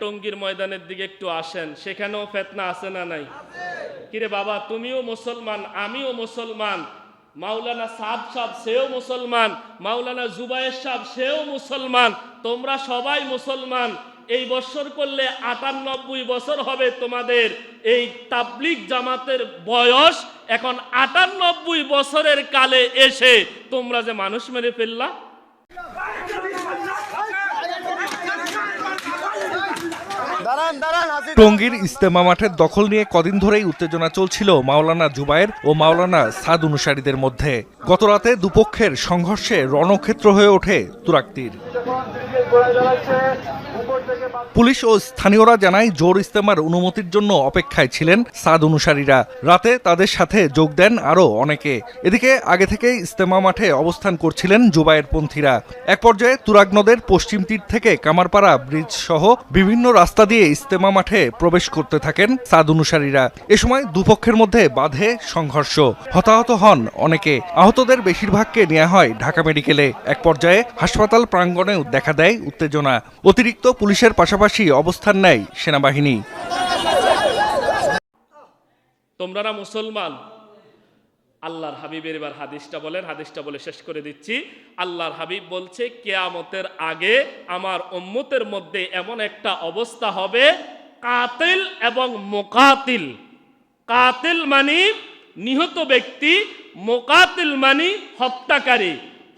টঙ্গীর ময়দানের দিকে একটু আসেন, সেখানেও ফেতনা আছে না নাই? কিরে বাবা, তুমিও মুসলমান, আমিও মুসলমান, মাওলানা সাদ সাহ সেও মুসলমান, মাওলানা জুবায়ের সাহ সেও মুসলমান, তোমরা সবাই মুসলমান, এই বছর করলে আটানব্বই বছর হবে তোমাদের, এই তাবলিক জামাতের বয়স এখন আটানব্বই বছরের কালে এসে তোমরা যে মানুষ মেরে ফেললা? টঙ্গীর ইস্তেমা মাঠের দখল নিয়ে কদিন ধরেই উত্তেজনা চলছিল মাওলানা জুবায়ের ও মাওলানা সাদ অনুসারীদের মধ্যে। গতরাতে দুপক্ষের সংঘর্ষে রণক্ষেত্র হয়ে ওঠে তুরাক্তির পুলিশ ও স্থানীয়রা জানায়, জোর ইস্তেমার অনুমতির জন্য অপেক্ষায় ছিলেন সাদ অনুসারীরা। রাতে তাদের সাথে যোগ দেন আরও অনেকে। এদিকে আগে থেকেই ইস্তেমা মাঠে অবস্থান করছিলেন জুবায়ের পন্থীরা। এক পর্যায়ে তুরাগ নদের পশ্চিম তীর থেকে কামারপাড়া ব্রিজ সহ বিভিন্ন রাস্তা দিয়ে ইস্তেমা মাঠে প্রবেশ করতে থাকেন সাদ অনুসারীরা। এ সময় দুপক্ষের মধ্যে বাধে সংঘর্ষ। হতাহত হন অনেকে। আহতদের বেশিরভাগকে নেওয়া হয় ঢাকা মেডিকেলে। এক পর্যায়ে হাসপাতাল প্রাঙ্গণেও দেখা দেয় উত্তেজনা। অতিরিক্ত পুলিশের পাশাপাশি অবস্থান নেয় সেনাবাহিনী। তোমরা মুসলমান? আল্লাহর হাবিবের এবার হাদিসটা বলেন, হাদিসটা বলে শেষ করে দিচ্ছি। আল্লাহর হাবিব বলছে, কেয়ামতের আগে আমার উম্মতের মধ্যে এমন একটা অবস্থা হবে, কাতিল এবং মোকাতিল। কাতিল মানি নিহত ব্যক্তি, মোকাতিল মানি হত্যাকারী।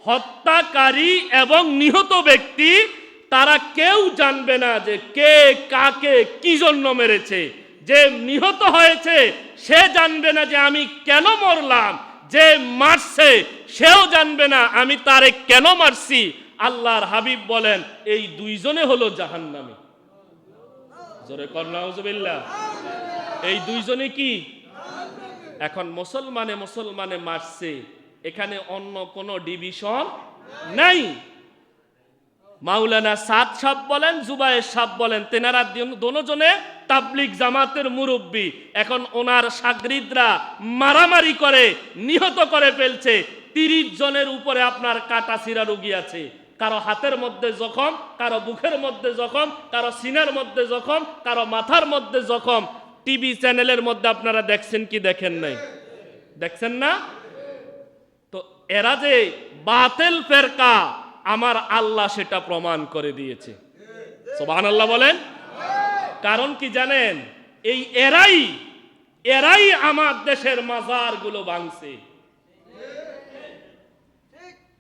হত্যাকারী এবং নিহত ব্যক্তি, তারা কেউ জানবে না যে কে, কাকে, কি জন্য মেরেছে। যে নিহত হয়েছে, সে জানবে না যে আমি কেন মরলাম। যে মারছে, সেও জানবে না, আমি তারে কেন মারছি। আল্লাহর হাবিব বলেন, এই দুইজনে হলো জাহান্নামী। জোরে কর্নাউজবিল্লা এই দুইজনে কি? এখন মুসলমানে মুসলমানে মারছে। এখানে অন্য কোনো ডিভিশন নাই। মাওলানা সাদ সাহ বলেন, জুবায়ের সাহ বলেন, তেনারা দোনোজনে তাবলিক জামাতের মুরব্বী। এখন ওনার সাগরিদরা মারামারি করে, নিহত করে ফেলছে। তিরিশ জনের উপরে আপনার কাটা সিরা রুগী আছে। কারও হাতের মধ্যে জখম, কারও বুকের মধ্যে জখম, কারও সিনার মধ্যে জখম, কারও মাথার মধ্যে জখম। টিভি চ্যানেলের মধ্যে আপনারা দেখছেন কি দেখেন নাই? দেখছেন না? তো এরা যে বাতেল ফেরকা, আমার আল্লাহ সেটা প্রমাণ করে দিয়েছে। সোবান আল্লাহ বলেন। কারণ কি জানেন? এই এরাই এরাই আমার দেশের মাজারগুলো ভাঙছে।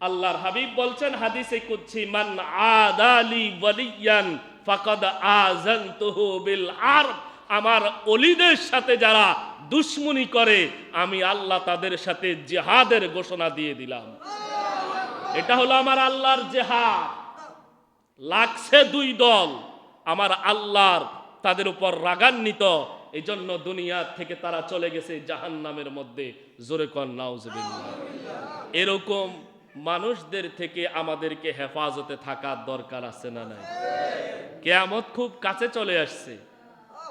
আল্লাহর হাবিব বলছেন হাদিসে কুচ্ছি মান আদালি ওয়ালিয়ান ফাকাদ আযানতুহু বিল আরব আমার অলিদের সাথে যারা দুশ্মনী করে, আমি আল্লাহ তাদের সাথে জেহাদের ঘোষণা দিয়ে দিলাম। এটা হলো আমার আল্লাহর জেহাদ। লাগছে দুই দল। আমার আল্লাহর তাদের উপর রাগান্বিত। এই জন্য দুনিয়া থেকে তারা চলে গেছে জাহান নামের মধ্যে। জোরে এরকম মানুষদের থেকে আমাদেরকে হেফাজতে থাকার দরকার আছে না নাই? কেয়ামত খুব কাছে চলে আসছে।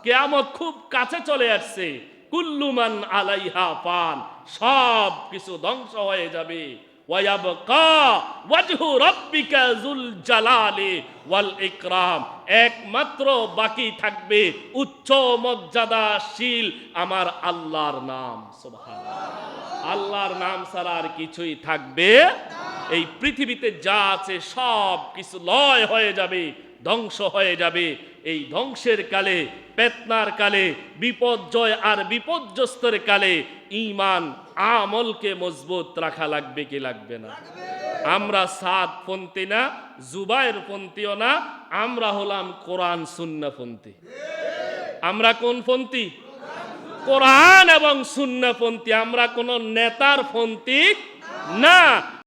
কেয়ামত খুব কাছে চলে আসছে। কুল্লুমান আলাইহা ফান, সব কিছু ধ্বংস হয়ে যাবে। একমাত্র বাকি থাকবে উচ্চ মর্যাদাশীল আমার আল্লাহর নাম আল্লাহর নাম ছাড়া আর কিছুই থাকবে এই পৃথিবীতে যা আছে সব কিছু লয় হয়ে যাবে। ধ্বংস হয়ে যাবে। এই ধ্বংসের কালে, পেতনার কালে বিপর্যয় আর বিপর্যস্তর কালে ইমান আমলকে মজবুত রাখা লাগবে কি লাগবে না? আমরা সাদ পন্থী না, জুবাইর পন্থীও না, আমরা হলাম কোরআন, সুন্না পন্থী। আমরা কোন পন্থী? কোরআন এবং সুন্নাপন্থী আমরা কোন নেতার পন্থী না।